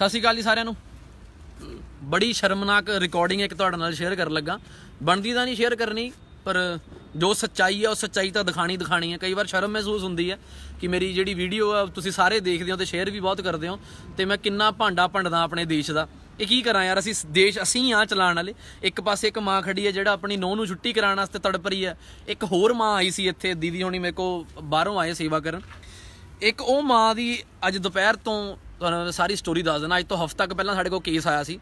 ਸਤਿ ਸ਼੍ਰੀ ਅਕਾਲ ਜੀ ਸਾਰਿਆਂ ਨੂੰ। ਬੜੀ ਸ਼ਰਮਨਾਕ ਰਿਕਾਰਡਿੰਗ ਇੱਕ ਤੁਹਾਡੇ ਨਾਲ ਸ਼ੇਅਰ ਕਰਨ ਲੱਗਾ। ਬਣਦੀ ਤਾਂ ਨਹੀਂ ਸ਼ੇਅਰ ਕਰਨੀ, ਪਰ ਜੋ ਸੱਚਾਈ ਹੈ ਉਹ ਸੱਚਾਈ ਤਾਂ ਦਿਖਾਣੀ ਦਿਖਾਣੀ ਹੈ ਕਈ ਵਾਰ ਸ਼ਰਮ ਮਹਿਸੂਸ ਹੁੰਦੀ ਹੈ ਕਿ ਮੇਰੀ ਜਿਹੜੀ ਵੀਡੀਓ ਆ, ਤੁਸੀਂ ਸਾਰੇ ਦੇਖਦੇ ਹੋ ਤੇ ਸ਼ੇਅਰ ਵੀ ਬਹੁਤ ਕਰਦੇ ਹੋ ਤੇ ਮੈਂ ਕਿੰਨਾ ਭਾਂਡਾ ਭੰਡਦਾ ਆਪਣੇ ਦੇਸ਼ ਦਾ। ਇਹ ਕੀ ਕਰਾਂ ਯਾਰ, ਅਸੀਂ ਦੇਸ਼ ਅਸੀਂ ਆ ਚਲਾਉਣ ਵਾਲੇ। ਇੱਕ ਪਾਸੇ ਇੱਕ ਮਾਂ ਖੜੀ ਹੈ ਜਿਹੜਾ ਆਪਣੀ ਨੌਂ ਨੂੰ ਛੁੱਟੀ ਕਰਾਉਣ ਵਾਸਤੇ ਤੜਪ ਰਹੀ ਹੈ ਇੱਕ ਹੋਰ ਮਾਂ ਆਈ ਸੀ ਇੱਥੇ, ਦੀਦੀ ਹੋਣੀ ਮੇਰੇ ਕੋ ਬਾਹਰੋਂ ਆਏ ਸੇਵਾ ਕਰਨ। ਇੱਕ ਉਹ ਮਾਂ ਦੀ ਅੱਜ ਦੁਪਹਿਰ ਤੋਂ ਤੁਹਾਨੂੰ ਮੈਂ ਸਾਰੀ ਸਟੋਰੀ ਦੱਸ ਦਿੰਦਾ ਅੱਜ ਤੋਂ ਹਫ਼ਤਾ ਕੁ ਪਹਿਲਾਂ ਸਾਡੇ ਕੋਲ ਕੇਸ ਆਇਆ ਸੀ।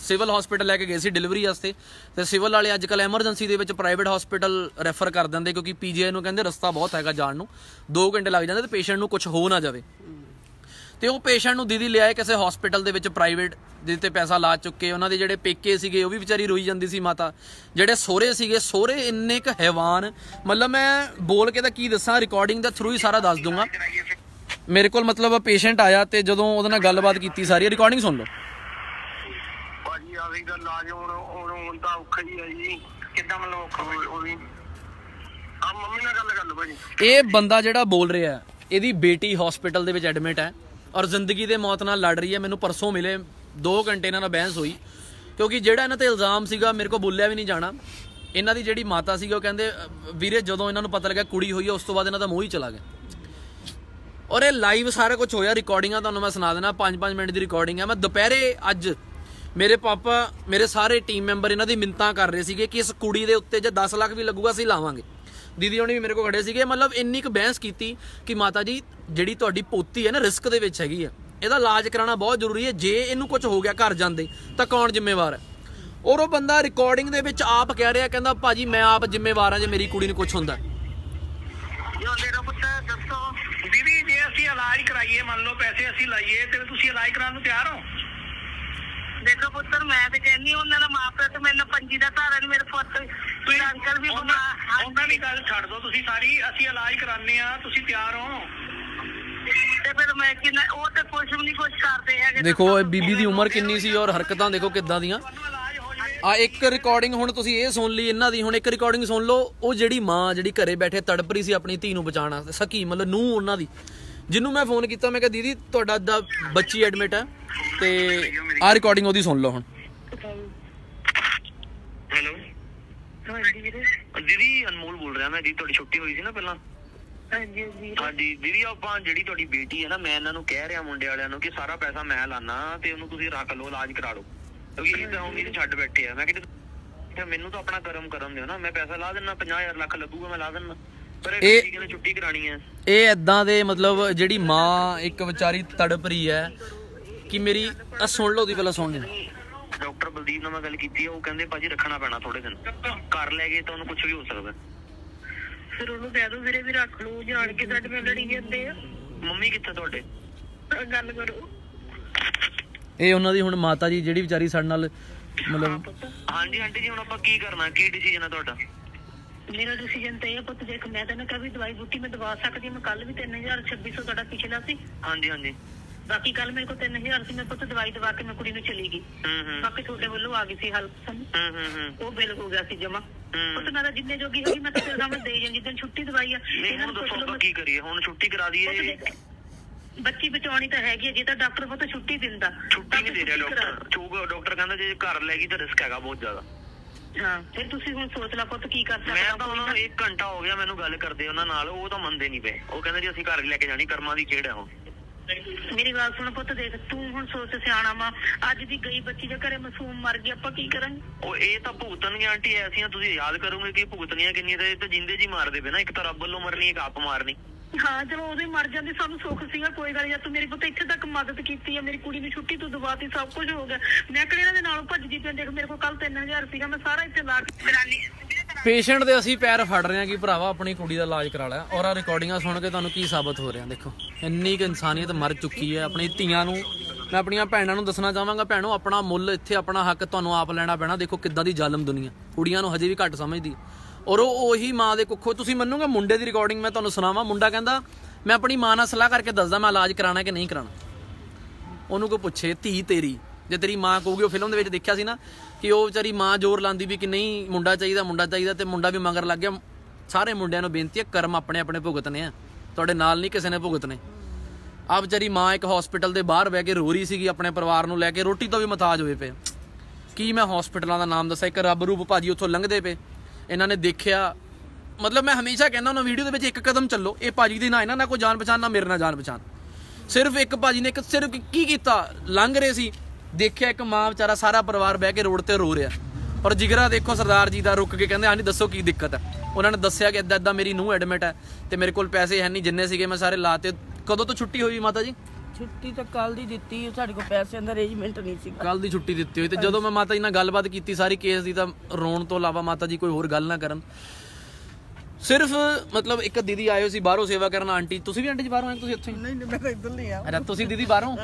ਸਿਵਲ ਹਸਪੀਟਲ ਲੈ ਕੇ ਗਏ ਸੀ ਡਿਲੀਵਰੀ ਵਾਸਤੇ। ਤੇ ਸਿਵਲ ਵਾਲੇ ਅੱਜ ਕੱਲ ਐਮਰਜੈਂਸੀ ਦੇ ਵਿੱਚ ਪ੍ਰਾਈਵੇਟ ਹਸਪੀਟਲ ਰੈਫਰ ਕਰ ਦਿੰਦੇ, ਕਿਉਂਕਿ ਪੀਜੀਆਈ ਨੂੰ ਕਹਿੰਦੇ ਰਸਤਾ ਬਹੁਤ ਹੈਗਾ ਜਾਣ ਨੂੰ। 2 ਘੰਟੇ ਲੱਗ ਜਾਂਦੇ ਤੇ ਪੇਸ਼ੈਂਟ ਨੂੰ ਕੁਝ ਹੋ ਨਾ ਜਾਵੇ। ਤੇ ਉਹ ਪੇਸ਼ੈਂਟ ਨੂੰ ਦੀਦੀ ਲਿਆਏ ਕਿਸੇ ਹਸਪੀਟਲ ਦੇ ਵਿੱਚ ਪ੍ਰਾਈਵੇਟ ਜਿਹਦੇ ਤੇ ਪੈਸਾ ਲਾ ਚੁੱਕੇ। ਉਹਨਾਂ ਦੇ ਜਿਹੜੇ ਪੇਕੇ ਸੀਗੇ, ਉਹ ਵੀ ਵਿਚਾਰੀ ਰੋਈ ਜਾਂਦੀ ਸੀ ਮਾਤਾ। ਜਿਹੜੇ ਸੋਹਰੇ ਸੀਗੇ, ਸੋਹਰੇ ਇੰਨੇ ਕ ਹੈਵਾਨ। ਮਤਲਬ ਮੈਂ ਬੋਲ ਕੇ ਤਾਂ ਕੀ ਦੱਸਾਂ ਰਿਕਾਰਡਿੰਗ ਦੇ ਥਰੂ ਹੀ ਸਾਰਾ ਦੱਸ ਦੂੰਗਾ ਮੇਰੇ ਕੋਲ ਮਤਲਬ ਪੇਸ਼ੈਂਟ ਆਇਆ ਤੇ ਜਦੋਂ ਉਹਦੇ ਨਾਲ ਗੱਲਬਾਤ ਕੀਤੀ ਸਾਰੀ ਰਿਕਾਰਡਿੰਗ ਸੁਣ ਲਓ। ਭਾਜੀ ਆ ਵੀ ਗੱਲ ਆ ਜੀ ਹੁਣ ਹੁਣ ਹੁਣ ਤਾਂ ਔਖਾ ਹੀ ਆ ਜੀ। ਕਿੱਦਾਂ ਮਤਲਬ ਔਖਾ ਹੋਈ ਉਹ ਵੀ? ਆ ਮੰਮੀ ਨਾਲ ਗੱਲ ਕਰ ਲਓ ਭਾਜੀ। ਇਹ ਬੰਦਾ ਜਿਹੜਾ ਬੋਲ ਰਿਹਾ ਇਹਦੀ ਬੇਟੀ ਹਸਪੀਟਲ ਦੇ ਵਿੱਚ ਐਡਮਿਟ ਹੈ ਔਰ ਜ਼ਿੰਦਗੀ ਦੇ ਮੌਤ ਨਾਲ ਲੜ ਰਹੀ ਹੈ। ਮੈਨੂੰ ਪਰਸੋਂ ਮਿਲੇ 2 ਘੰਟੇ ਇਹਨਾਂ ਨਾਲ ਬਹਿਸ ਹੋਈ। ਕਿਉਂਕਿ ਜਿਹੜਾ ਇਹਨਾਂ ਤੇ ਇਲਜ਼ਾਮ ਸੀਗਾ ਮੇਰੇ ਕੋਲ ਬੋਲਿਆ ਵੀ ਨਹੀਂ ਜਾਣਾ। ਇਹਨਾਂ ਦੀ ਜਿਹੜੀ ਮਾਤਾ ਸੀਗੀ ਉਹ ਕਹਿੰਦੇ ਵੀਰੇ ਜਦੋਂ ਇਹਨਾਂ ਨੂੰ ਪਤਾ ਲੱਗਾ ਕੁੜੀ ਹੋਈ ਹੈ ਉਸ ਤੋਂ ਬਾਅਦ ਇਹਨਾਂ ਦਾ ਮੋਹ ਹੀ ਚਲਾ ਗਿਆ। ਔਰ ਇਹ ਲਾਈਵ ਸਾਰਾ ਕੁਝ ਹੋਇਆ ਰਿਕਾਰਡਿੰਗਾਂ ਤੁਹਾਨੂੰ ਮੈਂ ਸੁਣਾ ਦੇਣਾ 5-5 ਮਿੰਟ ਦੀ ਰਿਕਾਰਡਿੰਗ ਹੈ ਮੈਂ ਦੁਪਹਿਰੇ ਅੱਜ ਮੇਰੇ ਪਾਪਾ, ਮੇਰੇ ਸਾਰੇ ਟੀਮ ਮੈਂਬਰ ਇਹਨਾਂ ਦੀ ਮਿੰਤਾਂ ਕਰ ਰਹੇ ਸੀਗੇ ਕਿ ਇਸ ਕੁੜੀ ਦੇ ਉੱਤੇ ਜੇ 10 ਲੱਖ ਵੀ ਲੱਗੂਗਾ, ਅਸੀਂ ਲਾਵਾਂਗੇ। ਦੀਦੀ ਹੋਣੀ ਵੀ ਮੇਰੇ ਕੋਲ ਖੜੇ ਸੀਗੇ, ਮਤਲਬ ਇੰਨੀ ਕੁ ਬਹਿਸ ਕੀਤੀ ਕਿ ਮਾਤਾ ਜੀ, ਜਿਹੜੀ ਤੁਹਾਡੀ ਪੋਤੀ ਹੈ ਨਾ, ਰਿਸਕ ਦੇ ਵਿੱਚ ਹੈਗੀ ਹੈ ਇਹਦਾ ਇਲਾਜ ਕਰਾਉਣਾ ਬਹੁਤ ਜ਼ਰੂਰੀ ਹੈ, ਜੇ ਇਹਨੂੰ ਕੁਝ ਹੋ ਗਿਆ ਘਰ ਜਾਂਦੇ, ਤਾਂ ਕੌਣ ਜ਼ਿੰਮੇਵਾਰ ਹੈ? ਔਰ ਉਹ ਬੰਦਾ ਰਿਕਾਰਡਿੰਗ ਦੇ ਵਿੱਚ ਆਪ ਕਹਿ ਰਿਹਾ, ਕਹਿੰਦਾ, ਭਾਜੀ, ਮੈਂ ਆਪ ਜ਼ਿੰਮੇਵਾਰ ਹਾਂ ਜੇ ਮੇਰੀ ਕੁੜੀ ਨੂੰ ਕੁਝ ਹੁੰਦਾ ਜੋ ਮੇਰਾ ਪੁੱਤ ਦੱਸੋ। ਦੀਦੀ ਜੇ ਅਸੀਂ ਇਲਾਜ ਕਰਾਈਏ ਮੰਨ ਲਓ ਪੈਸੇ ਅਸੀਂ ਲਾਈਏ ਤੇ ਤੁਸੀਂ ਇਲਾਜ ਕਰਾਉਣ ਨੂੰ ਤਿਆਰ ਹੋ? ਦੇਖੋ ਪੁੱਤਰ ਮੈਂ ਤੇ ਕਹਿੰਨੀ ਉਹਨਾਂ ਦਾ ਮਾਪੇ ਤੇ ਮੈਨੂੰ ਪੰਜੀ ਦਾ ਧਾਰਨ ਮੇਰੇ ਪੁੱਤ ਮੇਰਾ ਅੰਕਲ ਵੀ ਉਹਨਾਂ ਬਿਮਾਰ ਉਹਨਾਂ ਦੀ ਗੱਲ ਛੱਡ ਦਿਓ ਤੁਸੀਂ ਸਾਰੀ ਅਸੀਂ ਇਲਾਜ ਕਰਾਉਂਦੇ ਆ ਤੁਸੀਂ ਤਿਆਰ ਹੋ। ਤੇ ਫਿਰ ਮੈਂ ਕਿੰਨਾ ਉਹ ਤੇ ਕੁਝ ਵੀ ਨਹੀਂ ਕੁਝ ਕਰਦੇ ਹੈਗੇ ਦੇਖੋ ਇਹ ਬੀਬੀ ਦੀ ਉਮਰ ਕਿੰਨੀ ਸੀ ਔਰ ਹਰਕਤਾਂ ਦੇਖੋ ਕਿੱਦਾਂ ਦੀਆਂ ਤੁਹਾਨੂੰ ਇਲਾਜ ਹੋ ਜਾਵੇ ਆ ਇੱਕ ਰਿਕਾਰਡਿੰਗ ਹੁਣ ਤੁਸੀਂ ਇਹ ਸੁਣ ਲਈ ਇਹਨਾਂ ਦੀ ਹੁਣ ਇੱਕ ਰਿਕਾਰਡਿੰਗ ਸੁਣ ਲਓ। ਉਹ ਜਿਹੜੀ ਮਾਂ ਜਿਹੜੀ ਘਰੇ ਬੈਠੇ ਤੜਪ ਰਹੀ ਸੀ ਆਪਣੀ ਧੀ ਨੂੰ ਬਚਾਉਣ ਵਾਸਤੇ ਸਕੀ ਮਤਲਬ ਨੂੰ ਉਹਨਾਂ ਦੀ। ਜਿਹਨੂੰ ਮੈਂ ਫੋਨ ਕੀਤਾ ਮੈਂ ਕਿਹਾ ਦੀਦੀ ਤੁਹਾਡਾ ਦਾ ਬੱਚੀ ਐਡਮਿਟ ਹੈ ਤੇ ਆ ਰਿਕਾਰਡਿੰਗ ਉਹਦੀ ਸੁਣ ਲਓ ਹੁਣ। ਹੈਲੋ। ਦੀਦੀ ਅਨਮੋਲ ਬੋਲ ਰਿਹਾ ਮੈਂ ਜੀ ਤੁਹਾਡੀ ਛੁੱਟੀ ਹੋਈ ਸੀ ਨਾ ਪਹਿਲਾਂ? ਹਾਂਜੀ ਹਾਂਜੀ ਦੀਦੀ ਆਪਾਂ ਜਿਹੜੀ ਤੁਹਾਡੀ ਬੇਟੀ ਹੈ ਨਾ ਮੈਂ ਇਹਨਾਂ ਨੂੰ ਕਹਿ ਰਿਹਾ ਮੁੰਡੇ ਵਾਲਿਆਂ ਨੂੰ ਕਿ ਸਾਰਾ ਪੈਸਾ ਮੈਂ ਲਾਣਾ ਤੇ ਉਹਨੂੰ ਤੁਸੀਂ ਰੱਖ ਲਓ ਇਲਾਜ ਕਰਾ ਲਓ। ਕਿਉਂਕਿ ਇਹ ਤਾਂ ਉਮੀਦ ਛੱਡ ਬੈਠੇ ਆ। ਮੈਂ ਕਿਹਾ ਤੇ ਮੈਨੂੰ ਤਾਂ ਆਪਣਾ ਕਰਮ ਕਰਨ ਦਿਓ ਨਾ ਮੈਂ ਪੈਸਾ ਲਾ ਦਿੰਨਾ 50000 ਲੱਖ ਲੱਗੂਗਾ ਮੈਂ ਲਾ ਦਿੰਨਾ। ਪਰ ਇਹ ਕਹਿੰਦੇ ਛੁੱਟੀ ਕਰਾਣੀ ਹੈ ਇਹ ਐਦਾਂ ਦੇ ਮਤਲਬ ਜਿਹੜੀ ਮਾਂ ਇੱਕ ਵਿਚਾਰੀ ਤੜਪ ਰਹੀ ਹੈ ਕਿ ਮੇਰੀ ਆ ਸੁਣ ਲਓ ਦੀ ਪਹਿਲਾਂ ਸੁਣ ਲਓ। ਡਾਕਟਰ ਬਲਦੀਪ ਨਾਲ ਮੈਂ ਗੱਲ ਕੀਤੀ ਉਹ ਕਹਿੰਦੇ ਭਾਜੀ ਰੱਖਣਾ ਪੈਣਾ ਥੋੜੇ ਦਿਨ। ਘਰ ਲੈ ਗਏ ਤਾਂ ਉਹਨੂੰ ਕੁਝ ਵੀ ਹੋ ਸਕਦਾ। ਫਿਰ ਉਹਨੂੰ ਕਹਿ ਦੋ ਵੀਰੇ ਵੀ ਰੱਖ ਲਓ ਜਾਣ ਕੇ ਸਾਡੇ ਨਾਲ ਲੜੀ ਜਾਂਦੇ ਆ। ਮੰਮੀ ਕਿੱਥੇ ਤੁਹਾਡੇ? ਗੱਲ ਕਰੋ। ਇਹ ਉਹਨਾਂ ਦੀ ਹੁਣ ਮਾਤਾ ਜੀ ਜਿਹੜੀ ਵਿਚਾਰੀ ਸਾਡੇ ਨਾਲ ਮਤਲਬ ਹਾਂਜੀ ਆਂਟੀ ਜੀ ਹੁਣ ਆਪਾਂ ਕੀ ਕਰਨਾ? ਕੀ ਡਿਸੀਜਨ ਹੈ ਤੁਹਾਡਾ? ਮੇਰਾ ਡਿਸੀਜਨ ਤੇ ਇਹ ਪੁੱਤ ਦੇਖ ਮੈਂ ਤੈਨੂੰ ਕਦੀ ਦਵਾਈ ਬੂਟੀ ਮੈਂ ਦਵਾ ਸਕਦੀ ਹਾਂ। ਮੈਂ ਕੱਲ ਵੀ 3000 2600 ਤੁਹਾਡਾ ਪਿਛਲਾ ਸੀ। ਹਾਂਜੀ ਹਾਂਜੀ। ਬਾਕੀ ਕੱਲ ਮੇਰੇ ਕੋਲ 3000 ਸੀ ਮੈਂ ਪੁੱਤ ਦਵਾਈ ਦਵਾ ਕੇ ਮੈਂ ਕੁੜੀ ਨੂੰ ਚਲੀ ਗਈ। ਹੂੰ ਹੂੰ। ਬਾਕੀ ਤੁਹਾਡੇ ਵੱਲੋਂ ਆ ਗਈ ਸੀ ਹੈਲਪ ਸਾਨੂੰ। ਹੂੰ ਹੂੰ ਹੂੰ। ਉਹ ਬਿੱਲ ਹੋ ਗਿਆ ਸੀ ਜਮਾ। ਪੁੱਤ ਮੈਂ ਤਾਂ ਜਿੰਨੇ ਜੋਗੀ ਹੋਈ ਮੈਂ ਤਾਂ ਤੇਰੇ ਸਾਹਮਣੇ ਦੇ ਜਾਂ ਜਿੱਦਣ ਛੁੱਟੀ ਦਵਾਈ ਆ ਨਹੀਂ ਹੁਣ ਦੱਸੋ ਆਪਾਂ ਕੀ ਕਰੀਏ? ਹੁਣ ਛੁੱਟੀ ਕਰਾ ਦਈਏ ਬੱਚੀ ਬਚਾਉਣੀ ਤਾਂ ਹੈਗੀ ਹੈ ਜੇ ਤਾਂ ਡਾਕਟਰ ਪੁੱਤ ਛੁੱਟੀ ਦਿੰਦਾ। ਛੁੱਟੀ ਨਹੀਂ ਦੇ ਰਿਹਾ ਡਾਕਟਰ ਚੋਗ ਡਾਕਟਰ ਕਹਿੰਦਾ ਜੇ ਘਰ ਲੈ ਗਈ ਤਾਂ ਰਿਸਕ ਹੈਗਾ ਬਹੁਤ ਜ਼ਿਆਦਾ। ਹਾਂ ਫਿਰ ਤੁਸੀਂ ਹੁਣ ਸੋਚ ਲਾ ਪੁੱਤ ਕੀ ਕਰ ਮੈਂ ਸਕਦਾ ਤਾਂ ਉਹਨਾਂ ਨੂੰ 1 ਘੰਟਾ ਹੋ ਗਿਆ ਮੈਨੂੰ ਗੱਲ ਕਰਦੇ ਉਹਨਾਂ ਨਾਲ ਉਹ ਤਾਂ ਮੰਨਦੇ ਨਹੀਂ ਪਏ। ਉਹ ਕਹਿੰਦੇ ਜੀ ਅਸੀਂ ਘਰ ਲੈ ਕੇ ਜਾਣੀ ਕਰਮਾਂ ਦੀ ਖੇਡ ਹੈ ਹੁਣ। ਮੇਰੀ ਗੱਲ ਸੁਣ ਪੁੱਤ ਦੇਖ ਤੂੰ ਹੁਣ ਸੋਚ ਸਿਆਣਾ ਵਾ ਅੱਜ ਦੀ ਗਈ ਬੱਚੀ ਦੇ ਘਰੇ ਮਾਸੂਮ ਮਰ ਗਈ ਆਪਾਂ ਕੀ ਕਰਾਂਗੇ? ਉਹ ਇਹ ਤਾਂ ਭੁਗਤਣਗੇ ਆਂਟੀ ਐਸੀਆਂ ਤੁਸੀਂ ਯਾਦ ਕਰੋਗੇ ਕਿ ਭੁਗਤਣੀਆਂ ਕਿੰਨੀਆਂ ਤੇ ਇਹ ਤਾਂ ਜਿੰਦੇ ਜੀ ਮਾਰਦੇ ਪਏ ਨਾ ਇੱਕ ਤਾਂ ਰੱਬ ਵੱਲੋਂ ਮਰਨੀ ਇੱਕ ਆਪ ਮਾਰਨੀ। ਹਾਂ ਚਲੋ ਉਹਦੇ ਮਰ ਜਾਂਦੀ, ਸਾਨੂੰ ਸੁੱਖ ਸੀਗਾ, ਕੋਈ ਗੱਲ ਨਹੀਂ ਤੂੰ ਮੇਰੀ ਪੁੱਤ ਇੱਥੇ ਤੱਕ ਮਦਦ ਕੀਤੀ ਹੈ ਮੇਰੀ ਕੁੜੀ ਨੂੰ ਛੁੱਟੀ ਤੂੰ ਦਵਾਤੀ ਸਭ ਕੁਝ ਹੋ ਗਿਆ। ਮੈਂ ਕਿਹੜੇ ਇਹਨਾਂ ਦੇ ਨਾਲੋਂ ਭੱਜਦੀ ਪਈ ਦੇਖ, ਮੇਰੇ ਕੋਲ ਕੱਲ 3000 ਸੀਗਾ, ਮੈਂ ਸਾਰਾ ਇੱਥੇ ਲਾ ਕੇ ਕਰਾਨੀ ਪੇਸ਼ੈਂਟ ਦੇ ਅਸੀਂ ਪੈਰ ਫੜ ਰਹੇ ਹਾਂ ਕਿ ਭਰਾਵਾ, ਆਪਣੀ ਕੁੜੀ ਦਾ ਇਲਾਜ ਕਰਾ ਲਿਆ ਔਰ ਆ ਰਿਕਾਰਡਿੰਗਾਂ ਸੁਣ ਕੇ ਤੁਹਾਨੂੰ ਕੀ ਸਾਬਤ ਹੋ ਰਿਹਾ, ਦੇਖੋ। ਇੰਨੀ ਕਿ ਇਨਸਾਨੀਅਤ ਮਰ ਚੁੱਕੀ ਹੈ, ਆਪਣੀ ਧੀਆਂ ਨੂੰ। ਮੈਂ ਆਪਣੀਆਂ ਭੈਣਾਂ ਨੂੰ ਦੱਸਣਾ ਚਾਹਾਂਗਾ, ਭੈਣੋ, ਆਪਣਾ ਮੁੱਲ ਇੱਥੇ, ਆਪਣਾ ਹੱਕ ਤੁਹਾਨੂੰ ਆਪ ਲੈਣਾ ਪੈਣਾ। ਦੇਖੋ ਕਿੱਦਾਂ ਦੀ ਜ਼ਾਲਮ ਦੁਨੀਆ। ਕੁੜੀਆਂ ਨੂੰ ਹਜੇ ਵੀ ਘੱਟ ਸਮਝਦੀ। ਔਰ ਉਹ ਉਹੀ ਮਾਂ ਦੇ ਕੁੱਖੋਂ, ਤੁਸੀਂ ਮੰਨੋਗੇ ਮੁੰਡੇ ਦੀ ਰਿਕਾਰਡਿੰਗ ਮੈਂ ਤੁਹਾਨੂੰ ਸੁਣਾਵਾਂ, ਮੁੰਡਾ ਕਹਿੰਦਾ, ਮੈਂ ਆਪਣੀ ਮਾਂ ਨਾਲ ਸਲਾਹ ਕਰਕੇ ਦੱਸਦਾ, ਮੈਂ ਇਲਾਜ ਕਰਾਣਾ ਕਿ ਨਹੀਂ ਕਰਾਣਾ ਉਹਨੂੰ ਕੋਈ ਪੁੱਛੇ, ਧੀ ਤੇਰੀ? ਜੇ ਤੇਰੀ ਮਾਂ ਕਹੂਗੀ, ਉਹ ਫਿਲਮ ਦੇ ਵਿੱਚ ਦੇਖਿਆ ਸੀ ਨਾ ਕਿ ਉਹ ਵਿਚਾਰੀ ਮਾਂ ਜ਼ੋਰ ਲਾਂਦੀ ਵੀ ਕਿ ਨਹੀਂ, ਮੁੰਡਾ ਚਾਹੀਦਾ ਮੁੰਡਾ ਚਾਹੀਦਾ ਤੇ ਮੁੰਡਾ ਵੀ ਮੰਗਰ ਲੱਗ ਗਿਆ। ਸਾਰੇ ਮੁੰਡਿਆਂ ਨੂੰ ਬੇਨਤੀ ਹੈ, ਕਰਮ ਆਪਣੇ ਆਪਣੇ ਭੁਗਤਨੇ ਆ। ਤੁਹਾਡੇ ਨਾਲ ਨਹੀਂ ਕਿਸੇ ਨੇ ਭੁਗਤਨੇ। ਆ ਵਿਚਾਰੀ ਮਾਂ ਇੱਕ ਹਸਪੀਟਲ ਦੇ ਬਾਹਰ ਬਹਿ ਕੇ ਰੋ ਰਹੀ ਸੀਗੀ, ਆਪਣੇ ਪਰਿਵਾਰ ਨੂੰ ਲੈ ਕੇ, ਰੋਟੀ ਤੋਂ ਵੀ ਮਤਾਜ ਹੋਏ ਪਏ। ਕੀ ਮੈਂ ਹਸਪੀਟਲਾਂ ਦਾ ਨਾਮ ਦੱਸਾਂ? ਇੱਕ ਰੱਬ ਰੂਪ ਭਾਜੀ ਉੱਥੋਂ ਲੰਘਦੇ ਪਏ। ਇਹਨਾਂ ਨੇ ਦੇਖਿਆ। ਮਤਲਬ ਮੈਂ ਹਮੇਸ਼ਾ ਕਹਿੰਦਾ ਉਹਨਾਂ ਵੀਡੀਓ ਦੇ ਵਿੱਚ ਇੱਕ ਕਦਮ ਚੱਲੋ। ਇਹ ਭਾਜੀ ਦੀ ਨਾ ਇਹਨਾਂ ਨਾਲ ਕੋਈ ਜਾਣ ਪਛਾਣ, ਨਾ ਮੇਰੇ ਨਾਲ ਜਾਣ ਪਛਾਣ। ਸਿਰਫ ਇੱਕ ਭਾਜੀ ਨੇ ਇੱਕ ਸਿਰਫ ਕੀ ਕੀਤਾ? ਲੰਘ ਰਹੇ ਸੀ। ਦੇਖਿਆ ਇੱਕ ਮਾਂ ਵਿਚਾਰਾ ਸਾਰਾ ਪਰਿਵਾਰ ਬਹਿ ਕੇ ਰੋਡ ਤੇ ਰੋ ਰਿਹਾ। ਔਰ ਜਿਗਰਾ ਦੇਖੋ, ਸਰਦਾਰ ਜੀ ਦਾ ਰੁਕ ਕੇ ਕਹਿੰਦੇ ਹਾਂਜੀ ਦੱਸੋ ਕੀ ਦਿੱਕਤ ਹੈ? ਉਹਨਾਂ ਨੇ ਦੱਸਿਆ ਕਿ ਇਦਾਂ ਇਦਾਂ ਮੇਰੀ ਨੂੰਹ ਐਡਮਿਟ ਹੈ ਤੇ ਮੇਰੇ ਕੋਲ ਪੈਸੇ ਹੈ ਨਹੀਂ, ਜਿੰਨੇ ਸੀਗੇ ਮੈਂ ਸਾਰੇ ਲਾਤੇ। ਕਦੋਂ ਤੋਂ ਛੁੱਟੀ ਹੋਈ ਮਾਤਾ ਜੀ? ਛੁੱਟੀ ਤਾਂ ਕੱਲ ਦੀ ਦਿੱਤੀ ਸਾਡੇ ਕੋਲ ਪੈਸਿਆਂ ਦਾ ਅਰੇਂਜਮੈਂਟ ਨਹੀਂ ਸੀਗਾ। ਕੱਲ ਦੀ ਛੁੱਟੀ ਦਿੱਤੀ ਹੋਈ ਤੇ ਜਦੋਂ ਮੈਂ ਮਾਤਾ ਜੀ ਨਾਲ ਗੱਲਬਾਤ ਕੀਤੀ ਸਾਰੀ ਕੇਸ ਦੀ ਤਾਂ ਰੋਣ ਤੋਂ ਇਲਾਵਾ ਮਾਤਾ ਜੀ ਕੋਈ ਹੋਰ ਗੱਲ ਨਾ ਕਰਨ। ਸਿਰਫ ਮਤਲਬ ਇੱਕ ਦੀਦੀ ਹੋਏ ਸੀ ਬਾਹਰੋਂ ਸੇਵਾ ਕਰਨ ਆਂਟੀ। ਤੁਸੀਂ ਵੀ ਆਂਟੀ ਜੀ ਬਾਹਰੋਂ ਆਏ ਤੁਸੀਂ ਇੱਥੇ? ਨਹੀਂ ਨਹੀਂ ਮੈਂ ਤਾਂ ਇੱਧਰ ਨਹੀਂ ਆ। ਅਰੇ ਤੁਸੀਂ ਦੀਦੀ ਬਾਹਰੋਂ?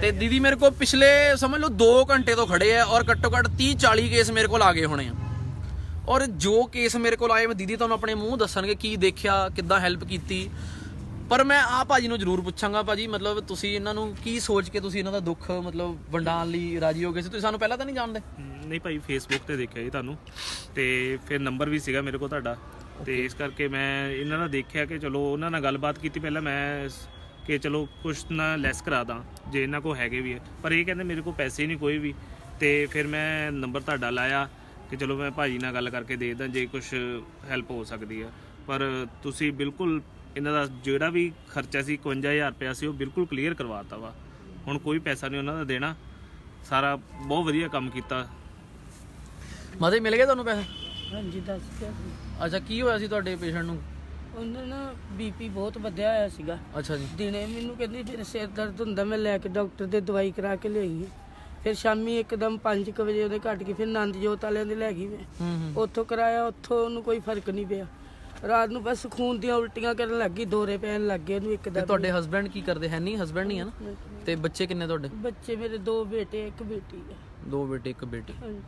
ਤੇ ਦੀਦੀ ਮੇਰੇ ਕੋਲ ਪਿਛਲੇ ਸਮਝ ਲਓ 2 ਘੰਟੇ ਤੋਂ ਖੜੇ ਆ ਔਰ ਘੱਟੋ ਘੱਟ 30 40 ਕੇਸ ਮੇਰੇ ਕੋਲ ਆ ਗਏ ਹੋਣੇ ਆ। ਔਰ ਜੋ ਕੇਸ ਮੇਰੇ ਕੋਲ ਆਏ ਮੈਂ ਦੀਦੀ ਤੁਹਾਨੂੰ ਆਪਣੇ ਮੂੰਹ ਦੱਸਣਗੇ ਕੀ ਦੇਖਿਆ ਕਿੱਦਾਂ ਹੈਲਪ ਕੀਤੀ। ਪਰ ਮੈਂ ਆ ਭਾਜੀ ਨੂੰ ਜ਼ਰੂਰ ਪੁੱਛਾਂਗਾ ਭਾਜੀ ਮਤਲਬ ਤੁਸੀਂ ਇਹਨਾਂ ਨੂੰ ਕੀ ਸੋਚ ਕੇ ਤੁਸੀਂ ਇਹਨਾਂ ਦਾ ਦੁੱਖ ਮਤਲਬ ਵੰਡਾਉਣ ਲਈ ਰਾਜੀ ਹੋ ਗਏ ਸੀ? ਤੁਸੀਂ ਸਾਨੂੰ ਪਹਿਲਾਂ ਤਾਂ ਨਹੀਂ ਜਾਣਦੇ? ਨਹੀਂ ਭਾਈ ਫੇਸਬੁੱਕ ਤੇ ਦੇਖਿਆ ਜੀ ਤੁਹਾਨੂੰ। ਤੇ ਫਿਰ ਨੰਬਰ ਵੀ ਸੀਗਾ ਮੇਰੇ ਕੋਲ ਤੁਹਾਡਾ। ਤੇ ਇਸ ਕਰਕੇ ਮੈਂ ਇਹਨਾਂ ਦਾ ਦੇਖਿਆ ਕਿ ਚਲੋ ਉਹਨਾਂ ਨਾਲ ਗੱਲਬਾਤ ਕੀਤੀ ਪਹਿਲਾਂ ਮੈਂ ਕਿ ਚਲੋ ਕੁਛ ਨਾ ਲੈਸ ਕਰਾ ਦਾਂ ਜੇ ਇਹਨਾਂ ਕੋ ਹੈਗੇ ਵੀ ਹੈ। ਪਰ ਇਹ ਕਹਿੰਦੇ ਮੇਰੇ ਕੋਲ ਪੈਸੇ ਨਹੀਂ ਕੋਈ ਵੀ। ਤੇ ਫਿਰ ਮੈਂ ਨੰਬਰ ਤੁਹਾਡਾ ਲਾਇਆ ਕਿ ਚਲੋ ਮੈਂ ਭਾਜੀ ਨਾਲ ਗੱਲ ਕਰਕੇ ਦੇਖਦਾ ਜੇ ਕੁਝ ਹੈਲਪ ਹੋ ਸਕਦੀ ਹੈ ਪਰ ਤੁਸੀਂ ਬਿਲਕੁਲ ਇਹਨਾਂ ਦਾ ਜਿਹੜਾ ਵੀ ਖਰਚਾ ਸੀ 51000 ਰੁਪਇਆ ਸੀ ਉਹ ਬਿਲਕੁਲ ਕਲੀਅਰ ਕਰਵਾਤਾ ਵਾ। ਹੁਣ ਕੋਈ ਪੈਸਾ ਨਹੀਂ ਉਹਨਾਂ ਦਾ ਦੇਣਾ। ਸਾਰਾ ਬਹੁਤ ਵਧੀਆ ਕੰਮ ਕੀਤਾ। ਮਾਤੇ ਮਿਲ ਗਏ ਤੁਹਾਨੂੰ ਪੈਸੇ? ਹਾਂਜੀ ਦੱਸ ਸੀ ਅੱਛਾ ਕੀ ਹੋਇਆ ਸੀ ਤੁਹਾਡੇ ਪੇਸ਼ੈਂਟ ਨੂੰ? ਉਹਨਾਂ ਨਾ ਬੀਪੀ ਬਹੁਤ ਵਧਿਆ ਹੋਇਆ ਸੀਗਾ। ਅੱਛਾ ਜੀ। ਦਿਨੇ ਮੈਨੂੰ ਕਹਿੰਦੀ ਮੇਰੇ ਸਿਰ ਦਰਦ ਹੁੰਦਾ ਮੈਂ ਲੈ ਕੇ ਡਾਕਟਰ ਦੇ ਦਵਾਈ ਕਰਾ ਕੇ ਲਿਆਈ ਫਿਰ ਸ਼ਾਮੀ ਇੱਕਦਮ 5 ਵਜੇ ਉਹਦੇ ਘਟ ਗਈ ਫਿਰ ਨੰਦ ਜੋਤ ਵਾਲਿਆਂ ਦੇ ਲੈ ਗਈ ਮੈਂ। ਹੂੰ ਹੂੰ। ਉੱਥੋਂ ਕਰਾਇਆ ਉੱਥੋਂ ਉਹਨੂੰ ਕੋਈ ਫ਼ਰਕ ਨਹੀਂ ਪਿਆ। ਰਾਤ ਨੂੰ ਬਸ ਖੂਨ ਦੀਆਂ ਉਲਟੀਆਂ ਕਰਨ ਲੱਗੀ ਦੋਰੇ ਪੈਣ ਲੱਗ ਗਏ ਉਹਨੂੰ ਤੇ ਇੱਕਦਮ ਤੁਹਾਡੇ ਹਸਬੰਡ ਕੀ ਕਰਦੇ? ਹੈ ਨਹੀਂ ਹਸਬੰਡ ਨਹੀਂ ਹੈ ਨਾ ਤੇ ਬੱਚੇ ਕਿੰਨੇ ਤੁਹਾਡੇ? ਬੱਚੇ ਮੇਰੇ ਦੋ ਬੇਟੇ ਇੱਕ ਬੇਟੀ ਹੈ ਦੋ ਬੇਟੇ ਇੱਕ ਬੇਟੀ। ਹਾਂਜੀ।